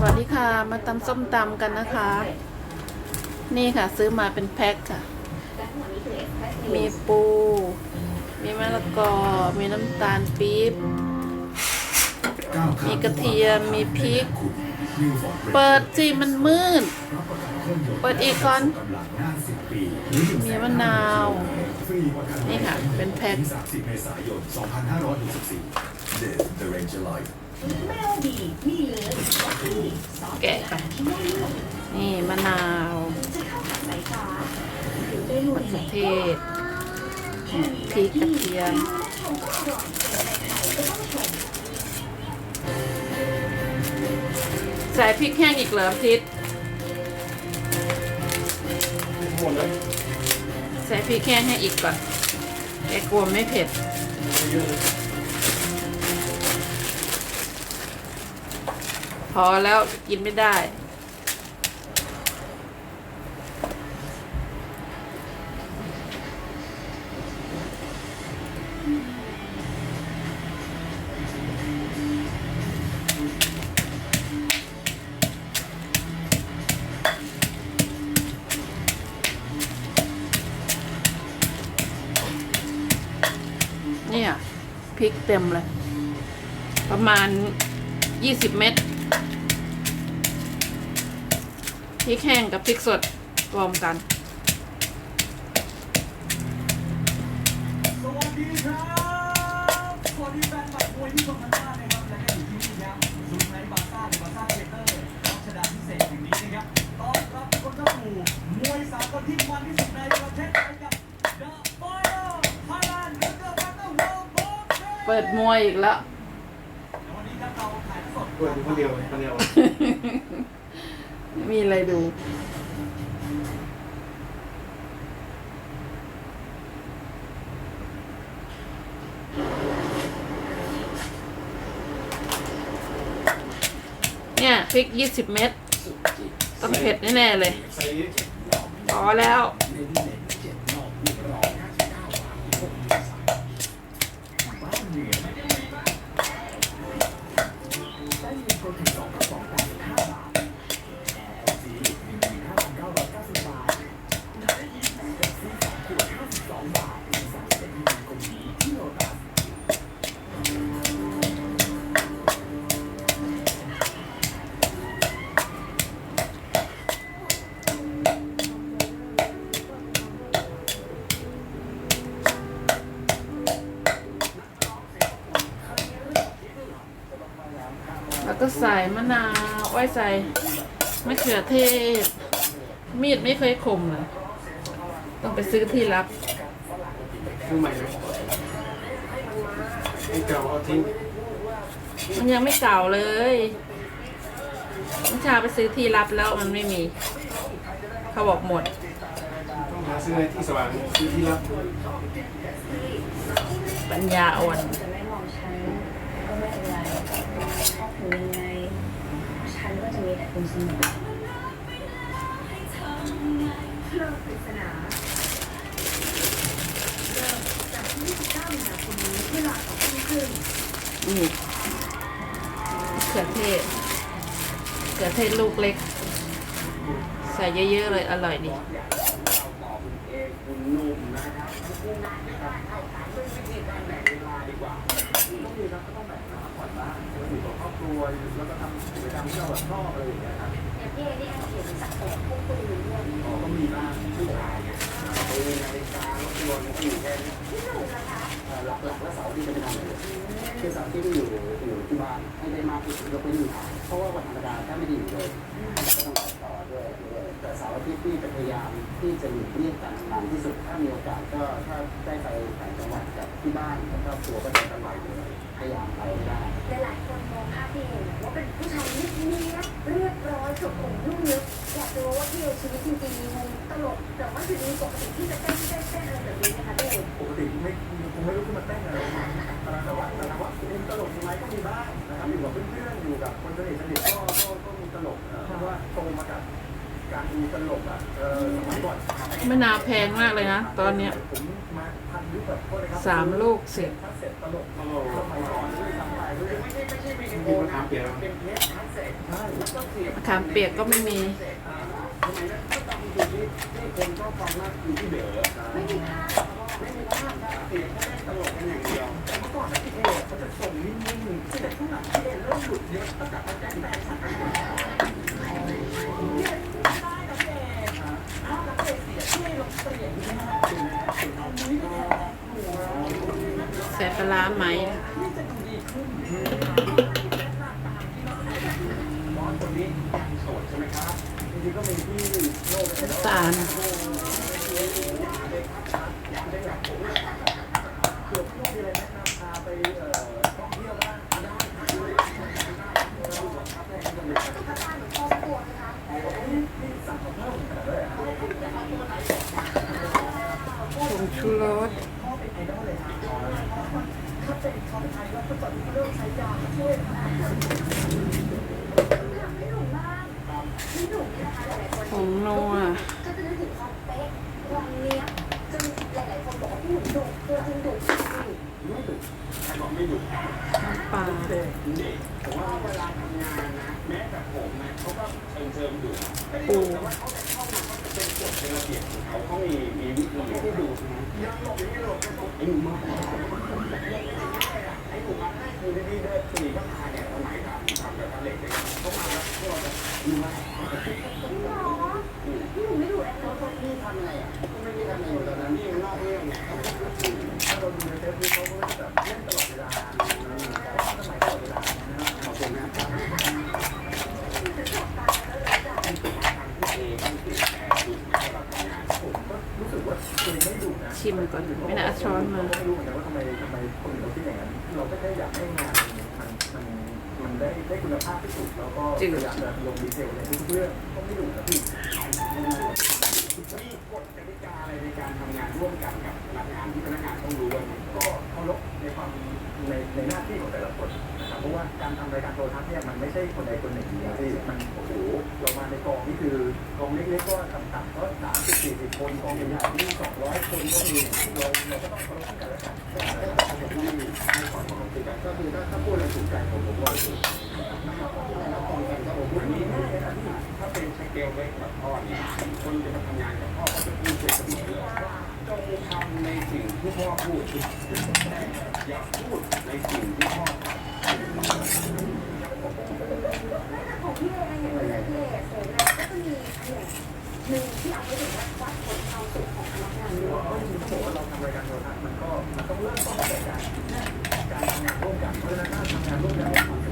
สวัสดีค่ะ มาตำส้มตำกันนะคะ นี่ค่ะ ซื้อมาเป็นแพ็คค่ะ มีปู มีมะละกอ มีน้ำตาลปี๊บ มีกระเทียม มีพริก เปิดสิมันมืด เปิดอีกก่อน มีมะนาว นี่ค่ะ เป็นแพ็ค30เมษายน2564 The Ranger Life ไม่เอาดีนี่เลยวัตถุดิบซอสแกะค่ะที่ไม่เลือกนี่มะนาวจะเข้ากับสายตาหรือได้ลุมะยเขือเทศแค่นี้พริกกระเทียมชมก็อร่อยแต่ใครๆก็ต้องชมใส่พริกแห้งอีกเหรอทิศหมดเลยใส่พริกแห้งให้อีกก่อนแกกลัวไม่เผ็ดเยอะเลย อแล้วกินไม่ได้ เนี่ยพริกเต็มเลย ประมาณยี่สิบเม็ด ริกแห้งกับพริกสดรวมกัน สวัสดีครับสวัสดีแฟนบัตรมวยที่ชมกันบ้านนะครับ และก็อยู่ที่นี่ครับศูนย์ไนท์บาซ่าหรือบาซ่าเทเตอร์รัชดาพิเศษแห่งนี้นะครับต้อนรับคนเข้าสู่มวยสากลที่มันที่สุดในประเทศไทยกับ The Fire Thailand The Battle World Boxing เปิดมวยอีกแล้วและวันนี้ครับเราถ่ายทอดสดเปิดดูคนเดียวคนเดียวไมีอะไรดู เนี่ยพริกยี่สิบเม็ดต้องเผ็ดแน่ ๆ เลยใส่พอแล้วแล้ ใส่มะนาวไว้ใส่มะเขือเทศ มีดไม่เคยคมเลยต้องไปซื้อที่รับมือใหม่เลยไอ้เก่าเอาทิ้งมันยังไม่เก่าเลยเมื่อเช้าไปซื้อที่รับแล้วมันไม่มี เขาบอกหมด ต้องหาซื้อในที่สว่างซื้อที่รับ ปัญญาอ่อนจะไม่มองฉันก็ไม่เป็นไรชอบคุณยังไง ฉั นก็จะมีแต่คุณเขือเทศลูกเล็ก ใส่เยอะๆเลยอร่อยดี หนุ่มปริศนาเริ่มจากที่29มีนาคมนี้เวลาสองทุ่มครึ่งนี่มะเขือเทศมะเขือเทศลูกเล็กใส่เยอะๆเลยอร่อยดีอย่างพี่เนี่เขียนสักแต่พวกคุณรู้เรื่องพี่หนุ่มนะคะหลักๆแล้วเสาร์ที่จะไปทำอะไรคือเสาร์ที่อยู่อยู่ที่บ้านให้ได้มากที่สุดยกเว้นอยู่เพราะว่าวันธรรมดาถ้าไม่ได้อยู่เลยก็ต้องตัดต่อด้วย แต่เสาร์อาทิตย์ที่จะพยายามที่จะหลีกเลี่ยงการทำงานที่สุดถ้ามีโอกาสก็ถ้าได้ไปต่างจังหวัดกับที่บ้านกับครอบครัวก็จะไปเลยพยายามไปได้ หลายๆคนมองภาพพี่เอว่าเป็นผู้ชายเนียบๆเรียบร้อยสุขุมนุ่มลึกอยากรู้ว่าพี่เอชีวิตจริงๆมีมุมตลกแต่ว่าอยู่ดีปกติที่จะเต้นเต้นเต้นอะไรแบบนี้นะคะพี่เอปกติไม่คงไม่ลุกขึ้นมาเต้นอะไรแต่ว่าแต่ว่าเป็นตลกไหมก็มีบ้างนะครับอยู่กับเพื่อนๆอยู่กับคนสนิทสนิทก็ก็ก็มีตลกเพราะว่าโตมากับ การดูตลกอะเออสมัยก่อนมะนาวแพงมากเลยนะ ตอนเนี้ยผมมาทันยุคแบบโทษนะครับสามลูกสิบคัสเซ็ตตลกสมัยก่อนด้วยซ้ำไปด้วยไม่ใช่ไม่ใช่วิดีโอมีมะขามเปียกเป็นเทปคัสเซ็ตใช่แล้วก็เสียบมะขามเปียกก็ไม่มีอ่าสมัยนั้นก็ตามที่ที่ที่คนชอบฟังมากคือที่เด๋อไม่มีภาพไม่มีภาพนะเสียงแค่เล่นตลกกันอย่างเดียวแต่เมื่อก่อนนะพี่เอเขาจะส่งนิ่งๆแต่ช่วงหลังพี่เอเริ่มหลุดเยอะตั้งแต่เขาแจ้งแฟนฉันเนี่ยได้นะพี่เออ้าวแล้วพี่เอเสียพี่เอลงเสียงใช่ไหมเอามุ้ยไปแทนหัว ใส่ ปลาไหมนี่จะดูดี ถึงความเป๊ะความเนี้ยบจนหลายๆคนบอกว่าพี่หนูดุตัวจริงดุจริงไม่ดุใครบอกไม่ดุน้ำป ครับ ชิมก่อนไม่น่าเอาช้อนมาไม่รู้เหมือนกันว่าทำไมทำไมคนอื่นเราคิดอย่างนั้นเราก็แค่อยากให้งานมันมันมันได้ได้คุณภาพที่สุดแล้วก็พยายามจะลงดีเทลในทุกเรื่องก็ไม่ดุนะพี่ มีกฎกติกาอะไรในการทำงานร่วมกันกับพนักงานที่พนักงานต้องรู้กันก็เคารพในความในในหน้าที่ของแต่ละคนนะครับเพราะว่าการทำรายการโทรทัศน์เนี่ยมันไม่ใช่คนใดคนหนึ่งนะที่มันโอ้โหเรามาในกองนี่คือกองเล็กๆก็ต่ำๆก็สามสิบสี่สิบคนกองใหญ่ๆนี่สองร้อยคนก็มีเราเราก็ต้องเคารพกันและกันแต่ถ้าผมที่ให้ความเคารพกันก็คือถ้าถ้าพูดอะไรถูกใจผมผมก็ถูกนะครับ กลเล็กแบบพ่อเนี่ยคนจะมาทำงานกับพ่อก็จะพูดเสมอเลยว่าจงทำในสิ่งที่พ่อพูดแต่อย่าพูดในสิ่งที่พ่อของพี่เอเงี้ยพี่เอโสดแล้วก็จะมีหนึ่งที่เอาไว้ถึงว่าวัดผลความสุขของพนักงานด้วยก็จริงๆต้องบอกว่าเราทำรายการโทรทัศน์มันก็มันต้องเริ่มต้นจากการการทำงานร่วมกันเพราะฉะนั้นถ้าทำงานร่วมกัน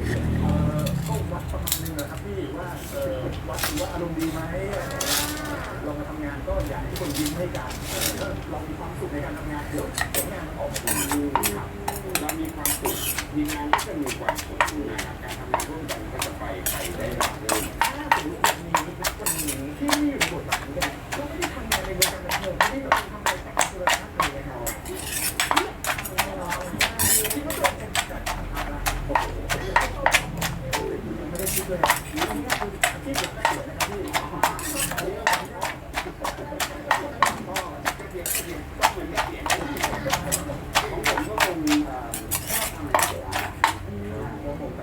วัดประมาณนึงนะครับพี่ว่าเออวัดดูว่าอารมณ์ดีไหมเรามาทำงานก็อยากให้คนยิ้มให้กันเออแล้วเรามีความสุขในการทำงานเดี๋ยวผลงานมันออกมาดีครับเรามีความสุขมีงานที่จะมีความสุขนะครับการทำงานร่วมกันก็จะไปไปได้ราบรื่นถ้าสมมติว่ามีนักคนหนึ่งที่มีอยู่ในบทบาทนี้ก็ได้เราไม่ได้ทำงานในวงการบันเทิงไม่ได้แบบทำรายการโทรทัศน์เลยนะครับ แล้วก็ที่เด็กเสือนะครับพี่ของผมก็คงชอบทำอาหารเสือก็คงไป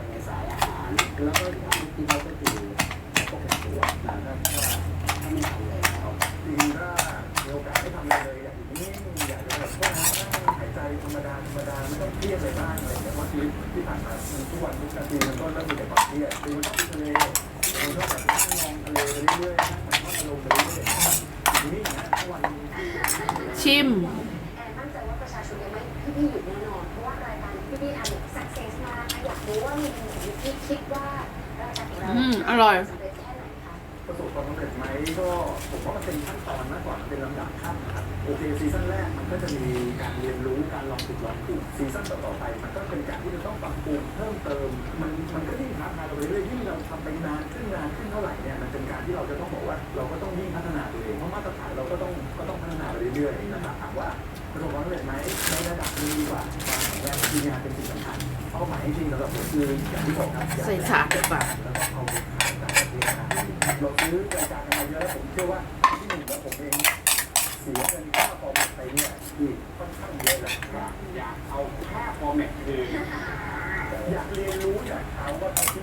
ชิมแอนมั่นใจว่าประชาชนยังไม่พี่ๆหยุดแน่นอนเพราะว่ารายการที่พี่ๆทำเนี่ยสักเซสมากอยากรู้ว่ามีมุมไหนที่คิดว่ารายการของเราอืมอร่อย สำเร็จแค่ไหนคะ ประสบความสำเร็จไหมก็ผมว่ามันเป็นขั้น โอเคซีซั่นแรกมันก็จะมีการเรียนรู้การลองผิดลองถูกซีซั่นต่อๆไป มันก็เป็นการที่จะต้องปรับปรุงเพิ่มเติม มันมันก็ยิ่งท้าทายเราไปเรื่อยยิ่งเราทำไปนานขึ้นนานขึ้นเท่าไหร่เนี่ยมันเป็นการที่เราจะต้องบอกว่าเราก็ต้องยิ่งพัฒนาตัวเองเพราะมาตรฐานเราก็ต้องก็ต้องพัฒนาไปเรื่อยๆนะครับถามว่าประสบความสำเร็จไหมในระดับหนึงดีกว่าความแข็งแรงของทีมงานเป็นสิ่งสำคัญเป้าหมายจริงๆสำหรับผมคืออย่างที่บอกครับอยกจะใส่ถาดดีกว่าแล้วก็เอาไปขายต่างประเทศนะเราซื้อรายการกันมาเยอะแล้วผมเชื่อว่าที่หนึ่งแล้วผมเอง สียเงินค่าฟอร์แมตไปเนี่ยอีกค่อนข้างเยอะแล้วอยากเอาค่าฟอร์แมตเองอยากเรียนรู้จากเขาว่าเขาคิ